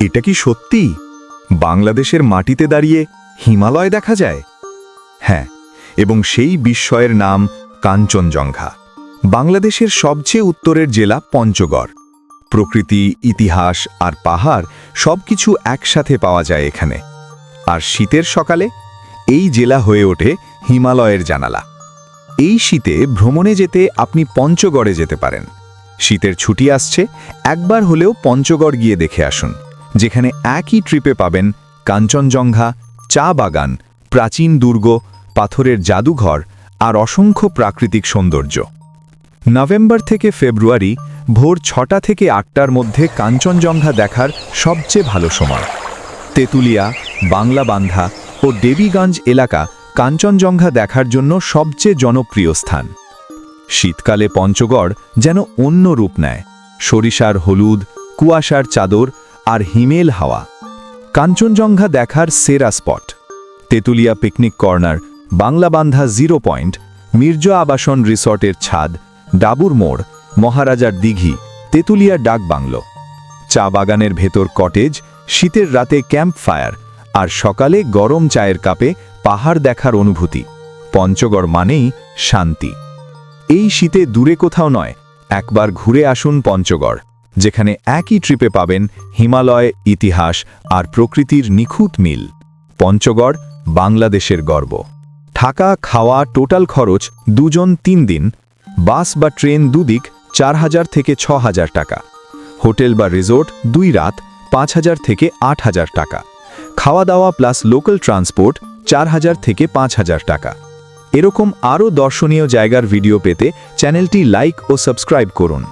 এটা কি সত্যি? বাংলাদেশের মাটিতে দাঁড়িয়ে হিমালয় দেখা যায়? হ্যাঁ এবং সেই বিস্ময়ের নাম কাঞ্চনজঙ্ঘা, বাংলাদেশের সবচেয়ে উত্তরের জেলা পঞ্চগড়। প্রকৃতি, ইতিহাস আর পাহাড় সবকিছু একসাথে পাওয়া যায় এখানে। আর শীতের সকালে এই জেলা হয়ে ওঠে হিমালয়ের জানালা। এই শীতে ভ্রমণে যেতে আপনি পঞ্চগড়ে যেতে পারেন। শীতের ছুটি আসছে, একবার হলেও পঞ্চগড় গিয়ে দেখে আসুন। যেখানে একই ট্রিপে পাবেন কাঞ্চনজঙ্ঘা, চা বাগান, প্রাচীন দুর্গ, পাথরের জাদুঘর আর অসংখ্য প্রাকৃতিক সৌন্দর্য। নভেম্বর থেকে ফেব্রুয়ারি ভোর ছটা থেকে আটটার মধ্যে কাঞ্চনজঙ্ঘা দেখার সবচেয়ে ভালো সময়। তেঁতুলিয়া, বাংলাবান্ধা ও দেবীগঞ্জ এলাকা কাঞ্চনজঙ্ঘা দেখার জন্য সবচেয়ে জনপ্রিয় স্থান। শীতকালে পঞ্চগড় যেন অন্য রূপ নেয়। সরিষার হলুদ, কুয়াশার চাদর আর হিমেল হাওয়া। কাঞ্চনজঙ্ঘা দেখার সেরা spot. Tetulia picnic corner, Banglabandha zero point, Mirza Abasan রিসর্টের ছাদ, ডাবুর মোড়, মহারাজার দিঘি, তেতুলিয়া ডাক বাংলো। চা বাগানের ভেতর কটেজ, শীতের রাতে ক্যাম্প ফায়ার, আর সকালে গরম চায়ের কাপে পাহাড় দেখার অনুভূতি। পঞ্চগড় মানেই শান্তি। এই শীতে দূরে কোথাও নয়, একবার ঘুরে আসুন পঞ্চগড়। যেখানে একই ট্রিপে পাবেন হিমালয়, ইতিহাস আর প্রকৃতির নিখুঁত মিল। পঞ্চগড়, বাংলাদেশের গর্ব। থাকা, খাওয়া, টোটাল খরচ দুজন তিন দিন। বাস বা ট্রেন দুদিক চার হাজার থেকে ছ হাজার টাকা। হোটেল বা রিসোর্ট দুই রাত পাঁচ হাজার থেকে আট হাজার টাকা। খাওয়া দাওয়া প্লাস লোকাল ট্রান্সপোর্ট চার হাজার থেকে পাঁচ হাজার টাকা। এরকম আরও দর্শনীয় জায়গার ভিডিও পেতে চ্যানেলটি লাইক ও সাবস্ক্রাইব করুন।